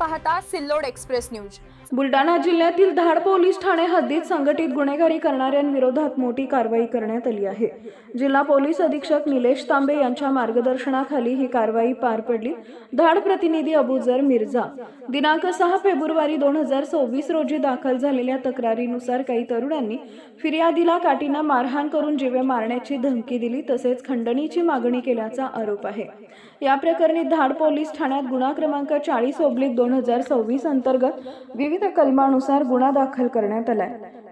पाहता Sillod express news. Buldhana जिल्ह्यातील धाड पोलीस ठाणे हद्दीत संघटित गुन्हेगारी करणाऱ्यांविरोधात मोठी कारवाई करण्यात आली आहे. जिल्हा पोलीस अधीक्षक निलेश तांबे यांच्या मार्गदर्शनाखाली ही कारवाई पार पडली. धाड प्रतिनिधी अबुजर मिर्झा. दिनांक सहा फेब्रुवारी दोन हजार सव्वीस रोजी दाखल झालेल्या तक्रारीनुसार काही तरुणांनी फिर्यादीला काठीनं मारहाण करून जीवे मारण्याची धमकी दिली तसेच खंडणीची मागणी केल्याचा आरोप आहे. या प्रकरणी धाड पोलीस ठाण्यात गुन्हा क्रमांक चाळीस ओब्लिक दोन दोन हजार सव्वीस अंतर्गत विविध कलमानुसार गुन्हा दाखल करण्यात आलाय.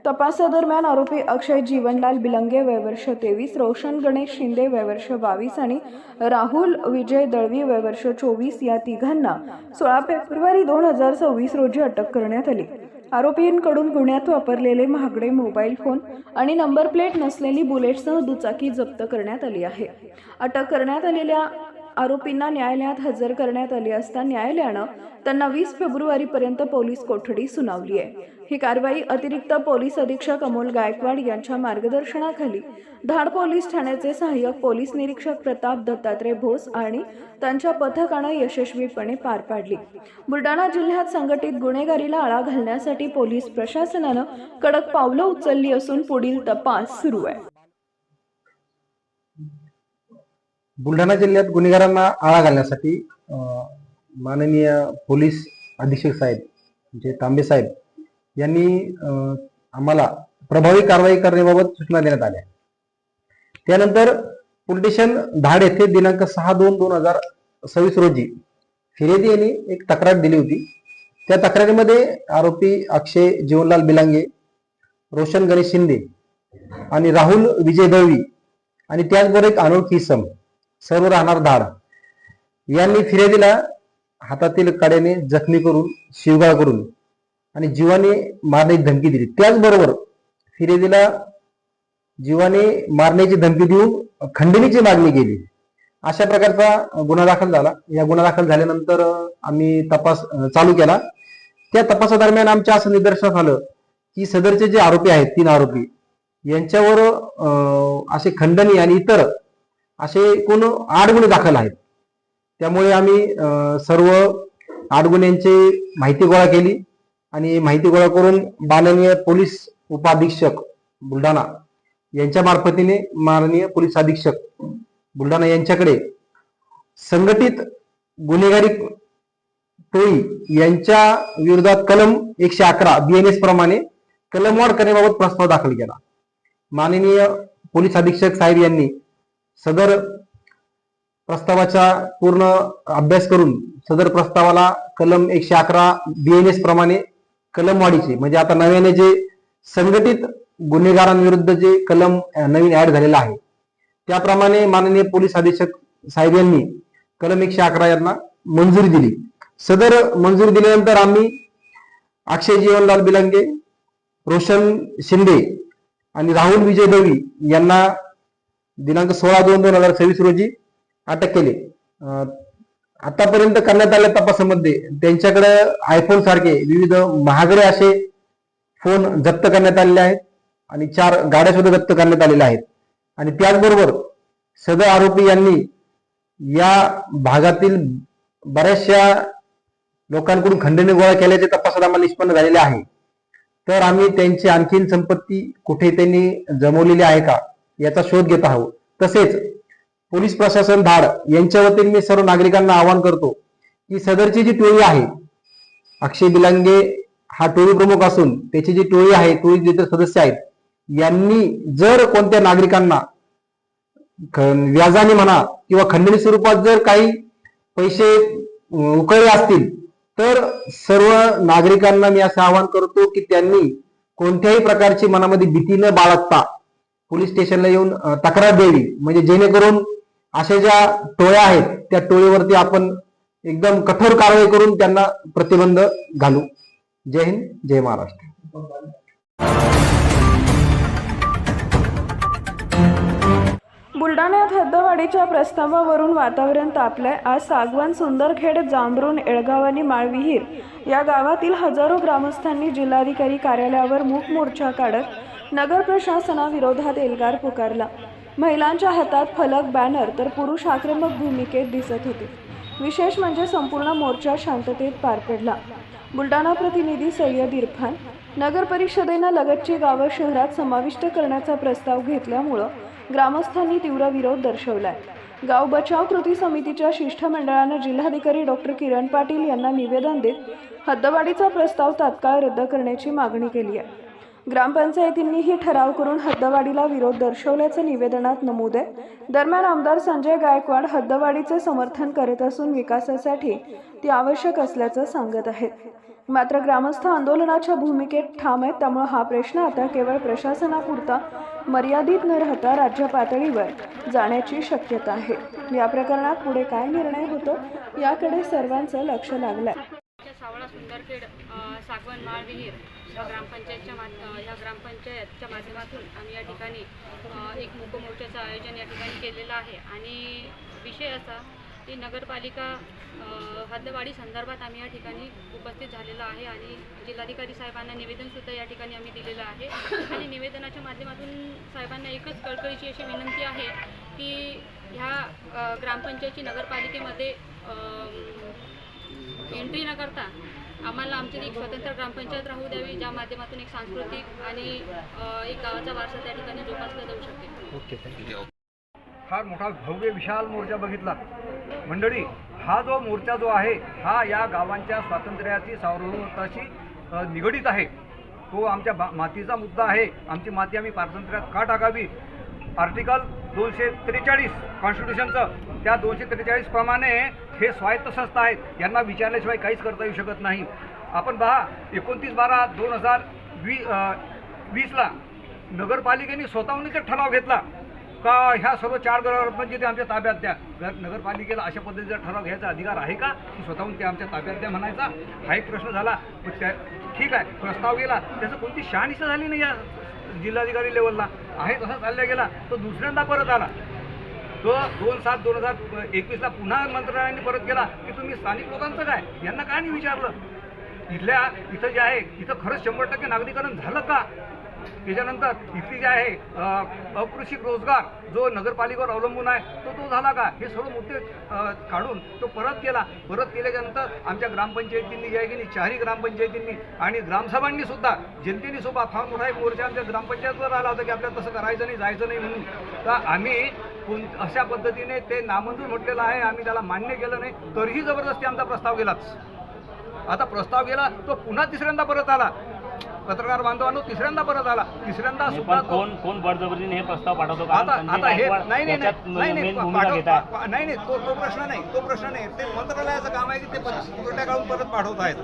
तपासादरम्यान आरोपी अक्षय जीवनलाल बिलंगे वयवर्ष तेवीस रोशन गणेश शिंदे वयवर्ष बावीस आणि राहुल विजय दळवी वयवर्ष चोवीस या तिघांना सोळा फेब्रुवारी दोन हजार सव्वीस रोजी अटक करण्यात आली. आरोपींकडून गुन्ह्यात वापरलेले महागडे मोबाईल फोन आणि नंबर प्लेट नसलेली बुलेटसह दुचाकी जप्त करण्यात आली आहे. अटक करण्यात आलेल्या आरोपींना न्यायालयात हजर करण्यात आले असता न्यायालयानं त्यांना वीस फेब्रुवारीपर्यंत पोलीस कोठडी सुनावली आहे. ही कारवाई अतिरिक्त पोलीस अधीक्षक अमोल गायकवाड यांच्या मार्गदर्शनाखाली धाड पोलीस ठाण्याचे सहाय्यक पोलीस निरीक्षक प्रताप दत्तात्रय भोस आणि त्यांच्या पथकानं यशस्वीपणे पार पाडली. बुलढाणा जिल्ह्यात संघटित गुन्हेगारीला आळा घालण्यासाठी पोलीस प्रशासनानं कडक पावलं उचलली असून पुढील तपास सुरू आहे. बुलढाणा जिल्ह्यात गुन्हेगारांना आळा घालण्यासाठी माननीय पोलीस अधीक्षक साहेब म्हणजे तांबे साहेब यांनी आम्हाला प्रभावी कारवाई करण्याबाबत सूचना देण्यात आल्या. त्यानंतर पुलटेशन स्टेशन धाड येथे दिनांक सहा दोन दोन हजार सव्वीस रोजी फिर्यादी यांनी एक तक्रार दिली होती. त्या तक्रारीमध्ये आरोपी अक्षय जीवनलाल बिलांगे रोशन गणेश शिंदे आणि राहुल विजय दळवी आणि त्याचबरोबर एक अनोळखी सम सर्व राहणार धाड. यांनी फिर्यादीला हातातील काड्याने जखमी करून शिवगाळ करून आणि जीवाने मारण्याची धमकी दिली. त्याचबरोबर फिर्यादीला जीवाने मारण्याची धमकी देऊन खंडणीची मागणी केली. अशा प्रकारचा गुन्हा दाखल झाला. या गुन्हा दाखल झाल्यानंतर आम्ही तपास चालू केला. त्या तपासादरम्यान आमच्या असं निदर्शनास आलं की सदरचे जे आरोपी आहेत तीन आरोपी यांच्यावर अं, असे खंडणी आणि इतर असे एकूण आठ गुन्हे दाखल आहेत. त्यामुळे आम्ही सर्व आठ गुन्ह्यांची माहिती गोळा केली आणि माहिती गोळा करून माननीय पोलीस उपाधीक्षक बुलढाणा यांच्या मार्फतीने माननीय पोलीस अधीक्षक बुलढाणा यांच्याकडे संघटित गुन्हेगारी टोळी यांच्या विरोधात कलम एकशे अकरा बीएनएस प्रमाणे कलमवाढ करण्याबाबत प्रस्ताव दाखल केला. माननीय पोलीस अधीक्षक साहेब यांनी सदर प्रस्तावाचा पूर्ण अभ्यास करून सदर प्रस्तावाला कलम एकशे अकरा बीएनएस प्रमाणे कलमवाढीचे म्हणजे आता नव्याने जे संघटित गुन्हेगारांविरुद्ध जे कलम नवीन ऍड झालेला आहे त्याप्रमाणे माननीय पोलीस अधीक्षक साहेब यांनी कलम एकशे अकरा यांना मंजुरी दिली. सदर मंजुरी दिल्यानंतर आम्ही अक्षय जीवनलाल बिलंगे रोशन शिंदे आणि राहुल विजय दवी यांना दिनांक सोळा दोन दोन हजार सव्वीस रोजी अटक केली. आतापर्यंत करण्यात आलेल्या तपासामध्ये त्यांच्याकडे आयफोन सारखे विविध महागडे असे फोन जप्त करण्यात आलेले आहेत आणि चार गाड्या सुद्धा जप्त करण्यात आलेल्या आहेत. आणि त्याचबरोबर सदर आरोपी यांनी या भागातील बऱ्याचशा लोकांकडून खंडणी गोळा केल्याचे तपासात आम्हाला निष्पन्न झालेले आहे. तर आम्ही त्यांची आणखीन संपत्ती कुठे त्यांनी जमवलेली आहे का? याचा शोध घेत आहोत तसेच पोलीस प्रशासन धाड यांच्या वतीने मी सर्व नागरिकांना आवाहन करतो की सदरची जी टोळी आहे अक्षय बिलांगे हा टोळी प्रमुख असून त्याची जी टोळी आहे टोळी जे सदस्य आहेत यांनी जर कोणत्या नागरिकांना व्याजाने म्हणा किंवा खंडणी स्वरूपात जर काही पैसे उकळले असतील तर सर्व नागरिकांना मी असं आवाहन करतो की त्यांनी कोणत्याही प्रकारची मनामध्ये भीती न बाळगता पोलीस स्टेशनला येऊन तक्रार द्यावी. म्हणजे जेणेकरून अशा ज्या टोळ्या आहेत त्या टोळीवरती आपण एकदम कठोर कारवाई करून त्यांना प्रतिबंध घालू. जय हिंद जय महाराष्ट्र. बुलढाण्यात हद्दवाढीच्या प्रस्तावावरून वातावरण तापलंय. आज सागवान सुंदरखेड जांभरून एळगाव आणि माळविहीर या गावातील हजारो ग्रामस्थांनी जिल्हाधिकारी कार्यालयावर मूक मोर्चा काढत नगर प्रशासनाविरोधात एल्गार पुकारला. महिलांच्या हातात फलक बॅनर तर पुरुष आक्रमक भूमिकेत दिसत होते. विशेष म्हणजे संपूर्ण मोर्चा शांततेत पार पडला. बुलढाणा प्रतिनिधी सय्यद इरफान नगर परिषदेनं लगतची गावं शहरात समाविष्ट करण्याचा प्रस्ताव घेतल्यामुळं ग्रामस्थांनी तीव्र विरोध दर्शवलाय. गाव बचाव कृती समितीच्या शिष्टमंडळानं जिल्हाधिकारी डॉक्टर किरण पाटील यांना निवेदन देत हद्दवाढीचा प्रस्ताव तात्काळ रद्द करण्याची मागणी केली आहे ग्रामपंचायतींनीही ठराव करून हद्दवाढीला विरोध दर्शवल्याचं निवेदनात नमूद आहे. दरम्यान आमदार संजय गायकवाड हद्दवाढीचे समर्थन करत असून विकासासाठी ती आवश्यक असल्याचं सांगत आहेत. मात्र ग्रामस्थ आंदोलनाच्या भूमिकेत ठाम आहेत त्यामुळे हा प्रश्न आता केवळ प्रशासनापुरता मर्यादित न राहता राज्य पातळीवर जाण्याची शक्यता आहे. या प्रकरणात पुढे काय निर्णय होतो याकडे सर्वांचं लक्ष लागलंय. सावळा सुंदरखेड सागवन माळ विहीर ग्रामपंचायतच्या मा या ग्रामपंचायतच्या माध्यमातून आम्ही या ठिकाणी एक मुकमोर्चाचं आयोजन या ठिकाणी केलेलं आहे. आणि विषय असा की नगरपालिका अ, हद्दवाढी संदर्भात आम्ही या ठिकाणी उपस्थित झालेलो आहे आणि जिल्हाधिकारी साहेबांना निवेदनसुद्धा या ठिकाणी आम्ही दिलेलं आहे. आणि निवेदनाच्या माध्यमातून साहेबांना एकच कळकळीची अशी विनंती आहे की ह्या ग्रामपंचायतची नगरपालिकेमध्ये एंट्री न करता आम्हाला आमची एक स्वतंत्र ग्रामपंचायत राहू द्यावी ज्या माध्यमातून एक सांस्कृतिक आणि एक गावाचा वारसा त्या ठिकाणी जोपासला जाऊ शकेल फार मोठा भव्य विशाल मोर्चा बघितला. मंडळी हा जो मोर्चा जो आहे हा या गावांच्या स्वातंत्र्याची सार्वभौमत्वाशी अ, निगडीत आहे. तो आमच्या बा मातीचा मुद्दा आहे. आमची माती आम्ही पारतंत्र्यात का टाकावी? आर्टिकल दोनशे त्रेचाळीस कॉन्स्टिट्यूशनचं. त्या दोनशे त्रेचाळीस प्रमाणे हे स्वायत्त संस्था आहेत यांना विचारल्याशिवाय काहीच करता येऊ शकत नाही. आपण पहा एकोणतीस बारा दोन हजार वी वीसला नगरपालिकेने स्वतःहून एक ठराव घेतला. का ह्या सर्व चार ग्रामपंचायती आमच्या ताब्यात द्या? गर- नगरपालिकेला अशा पद्धतीचा ठराव घ्यायचा अधिकार आहे का? की स्वतःहून ते आमच्या ताब्यात द्या म्हणायचा? हा एक प्रश्न झाला. पण त्या ठीक आहे प्रस्ताव गेला. त्याचं कोणती शहानिशा झाली नाही या जिल्हाधिकारी लेवलला आहे तसा चालला गेला. तो दुसऱ्यांदा परत आला. तो दोन सात दोन हजार एकवीसला पुन्हा मंत्रालयाने परत केला की तुम्ही स्थानिक लोकांचं काय? यांना का नाही विचारलं? इथल्या इथं जे आहे इथं खरंच शंभर टक्के नागरीकरण झालं का? त्याच्यानंतर इथली जे आहे अकृषिक रोजगार जो नगरपालिकेवर अवलंबून आहे तो तो झाला का? हे सर्व मुद्दे काढून तो परत केला. परत केल्याच्यानंतर आमच्या ग्रामपंचायतींनी जे आहे की नाही चारही ग्रामपंचायतींनी आणि ग्रामसभांनी सुद्धा जनतेने सुद्धा फार मोठा एक मोर्चा आमच्या ग्रामपंचायतवर आला होता की आपल्याला तसं करायचं नाही जायचं नाही म्हणून. तर आम्ही कोण अशा पद्धतीने ते नामंजूर म्हटलेलं आहे आम्ही त्याला मान्य केलं नाही तरीही जबरदस्ती आमचा प्रस्ताव गेलाच. आता प्रस्ताव गेला तो पुन्हा तिसऱ्यांदा परत आला. पत्रकार बांधवांनो तिसऱ्यांदा परत आला. तिसऱ्यांदा सुद्धा कोण कोण बळजबरीने हे प्रस्ताव पाठवतो? आता आता हे नाही नाही नाही नाही नाही तो तो प्रश्न नाही तो प्रश्न नाही. ते मंत्रालयाचं काम आहे की ते पुरवठ्या काढून परत पाठवत आहेत.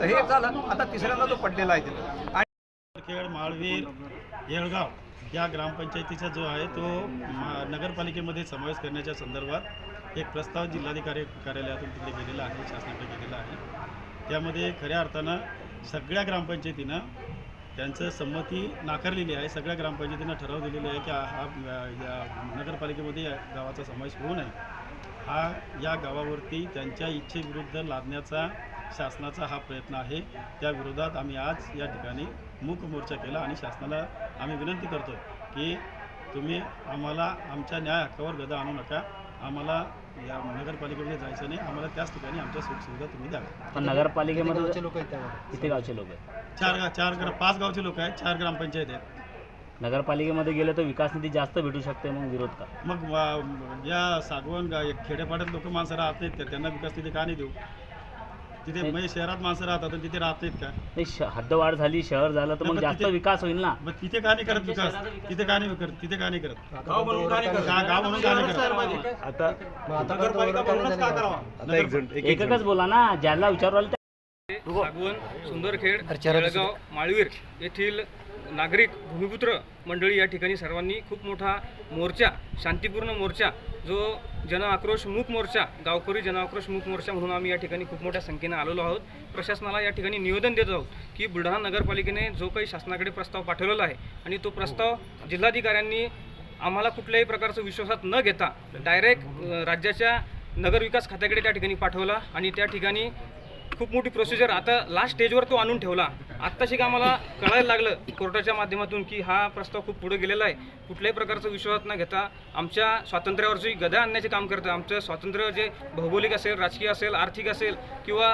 तर हे एक झालं आता तिसऱ्यांदा तो पडलेला आहे तिथं. आणि खेळ माळवीर येळगाव. या ग्रामपंचायतीचा जो आहे तो मा- नगरपालिकेमध्ये समावेश करण्याच्या संदर्भात एक प्रस्ताव जिल्हाधिकारी कार्यालयातून तिकडे गेलेला आहे शासनाकडे गेलेला आहे. त्यामध्ये खऱ्या अर्थानं सगळ्या ग्रामपंचायतीनं त्यांचं संमती नाकारलेली आहे सगळ्या ग्रामपंचायतीनं ठराव दिलेला आहे की हा या नगरपालिकेमध्ये या गावाचा समावेश होऊ नये. हा या गावावरती त्यांच्या इच्छेविरुद्ध लादण्याचा शासनाचा हा प्रयत्न आहे. त्या विरोधात आम्ही आज या ठिकाणी मूक मोर्चा केला आणि शासनाला आम्ही विनंती करतो की तुम्ही आम्हाला आमच्या न्याय हक्कावर गदा आणू नका. आम्हाला या नगरपालिकेमध्ये जायचं नाही. आम्हाला त्याच ठिकाणी आमच्या सुखसुविधा तुम्ही द्याव्या पण नगरपालिकेमध्ये किती गावचे लोक आहेत चार गा चार ग्रा पाच गावचे लोक आहेत. चार ग्रामपंचायत आहेत. नगरपालिकेमध्ये गेले तर विकास निधी जास्त भेटू शकते मग विरोध का? मग वा- या सागवण खेड्यापाड्यात लोक माणसं राहत नाहीत त्यांना विकास तिथे का नाही देऊ? तिथे म्हणजे शहरात माणसं राहतात आणि तिथे राहत नाहीत का? नाही श- हद्दवाढ झाली शहर झालं तर नाही, मग पण जास्त तिथे- विकास होईल ना. मग तिथे का नाही करत विकास? तिथे का नाही. करत? तिथे का नाही करत? गाव म्हणून का नाही करत? गा- गाव म्हणून का नाही करत? आता नगरपालिका म्हणूनच का करावा? एकच बोला ना ज्याला विचारू सागवण सुंदरखेड जळगाव माळवीर येथील नागरिक भूमिपुत्र मंडळी या ठिकाणी सर्वांनी खूप मोठा मोर्चा शांतीपूर्ण मोर्चा जो जन आक्रोश मूक मोर्चा गावकरी जन आक्रोश मूक मोर्चा म्हणून आम्ही या ठिकाणी खूप मोठ्या संख्येने आलेलो आहोत. प्रशासनाला या ठिकाणी निवेदन देत आहोत की बुलढाणा नगरपालिकेने जो काही शासनाकडे प्रस्ताव पाठवलेला आहे आणि तो प्रस्ताव जिल्हाधिकाऱ्यांनी आम्हाला कुठल्याही प्रकारचं विश्वासात न घेता डायरेक्ट राज्याच्या नगरविकास खात्याकडे त्या ठिकाणी पाठवला आणि त्या ठिकाणी खूप मोठी प्रोसिजर आता लास्ट स्टेजवर तो आणून ठेवला. आत्ताशी का आम्हाला कळायला लागलं कोर्टाच्या माध्यमातून की हा प्रस्ताव खूप पुढे गेलेला आहे. कुठल्याही प्रकारचा विश्वास न घेता आमच्या स्वातंत्र्यावरची गदा आणण्याचे काम करतं. आमचं स्वातंत्र्य जे भौगोलिक असेल राजकीय असेल आर्थिक असेल किंवा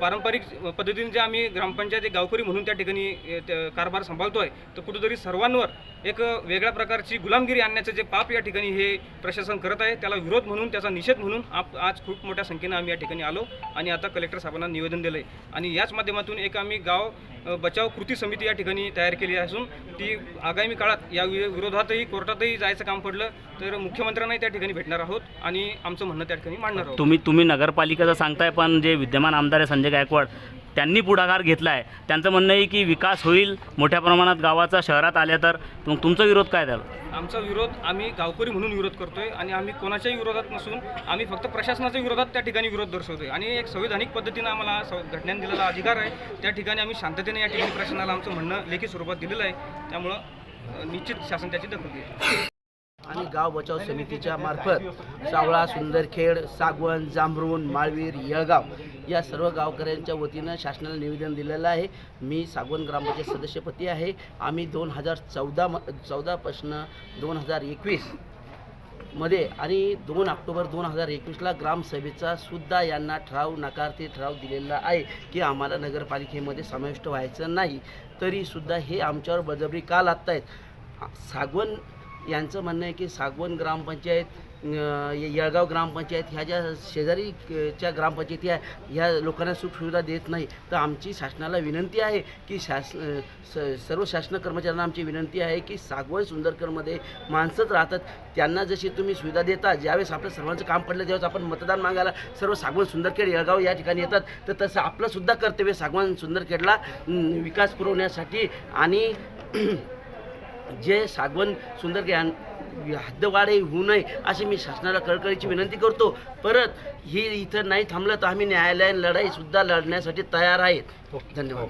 पारंपरिक पद्धतीने जे आम्ही ग्रामपंचायत गावकरी म्हणून त्या ठिकाणी कारभार सांभाळतो आहे तर कुठेतरी सर्वांवर एक वेगळ्या प्रकारची गुलामगिरी आणण्याचं जे पाप या ठिकाणी हे प्रशासन करत आहे त्याला विरोध म्हणून त्याचा निषेध म्हणून आप आज खूप मोठ्या संख्येनं आम्ही या ठिकाणी आलो आणि आता कलेक्टर साहेबांना निवेदन दिलं आहे आणि याच माध्यमातून एक आम्ही गाव बचाव कृती समिती या ठिकाणी तयार केली असून ती आगामी काळात या वि- विरोधातही कोर्टातही जायचं काम पडलं तर मुख्यमंत्र्यांनाही त्या ठिकाणी भेटणार आहोत आणि आमचं म्हणणं त्या ठिकाणी मांडणार आहोत. तुम्ही तुम्ही नगरपालिकेचं सांगताय पण जे विद्यमान आमदार आहे संजय गायकवाड त्यांनी पुढाकार घेतला आहे त्यांचं म्हणणं आहे की विकास होईल मोठ्या प्रमाणात गावाचा शहरात आल्या तर. मग तुमचा विरोध काय त्याला? आमचा विरोध आम्ही गावकरी म्हणून विरोध करतोय आणि आम्ही कोणाच्याही विरोधात नसून आम्ही फक्त प्रशासनाच्या विरोधात त्या ठिकाणी विरोध दर्शवतोय. आणि एक संविधानिक पद्धतीनं आम्हाला घटनेने दिलेला अधिकार आहे. त्या ठिकाणी आम्ही शांततेने या ठिकाणी प्रशासनाला आमचं म्हणणं लेखी स्वरूपात दिलेलं आहे. त्यामुळं निश्चित शासन त्याची दखल घेईल. आणि गाव बचाव समितीच्या मार्फत सावळा सुंदरखेड सागवण जांभरुण माळवीर येळगाव या सर्व गावकऱ्यांच्या वतीनं शासनाला निवेदन दिलेलं आहे. मी सागवण ग्रामपंचायत सदस्यपती आहे. आम्ही दोन हजार चौदा म चौदापासनं दोन हजार एकवीसमध्ये आणि दोन ऑक्टोबर दोन हजार एकवीसला ग्रामसभेचा सुद्धा यांना ठराव नकारते ठराव दिलेला आहे की आम्हाला नगरपालिकेमध्ये समाविष्ट व्हायचं नाही. तरीसुद्धा हे आमच्यावर बळजबरी का आहेत सागवण यांचं म्हणणं आहे की सागवण ग्रामपंचायत येळगाव ग्रामपंचायत ह्या ज्या शेजारीच्या ग्रामपंचायती आहे ह्या लोकांना सुखसुविधा देत नाही. तर आमची शासनाला विनंती आहे की शास स सर्व शासन कर्मचाऱ्यांना आमची विनंती आहे की सागवण सुंदरकरमध्ये माणसंच राहतात. त्यांना जशी तुम्ही सुविधा देता ज्यावेळेस आपलं सर्वांचं काम पडलं त्यावेळेस आपण मतदान मागायला सर्व सागवण सुंदरखेड येळगाव या ठिकाणी येतात. तर तसं आपलंसुद्धा कर्तव्य सागवण सुंदरखेडला विकास पुरवण्यासाठी आणि जे सागवण सुंदर ज्ञान हद्दवाढे होऊ नये अशी मी शासनाला कळकळीची विनंती करतो. परत ही इथं नाही थांबलं तर आम्ही न्यायालयीन लढाईसुद्धा लढण्यासाठी तयार आहेत. धन्यवाद.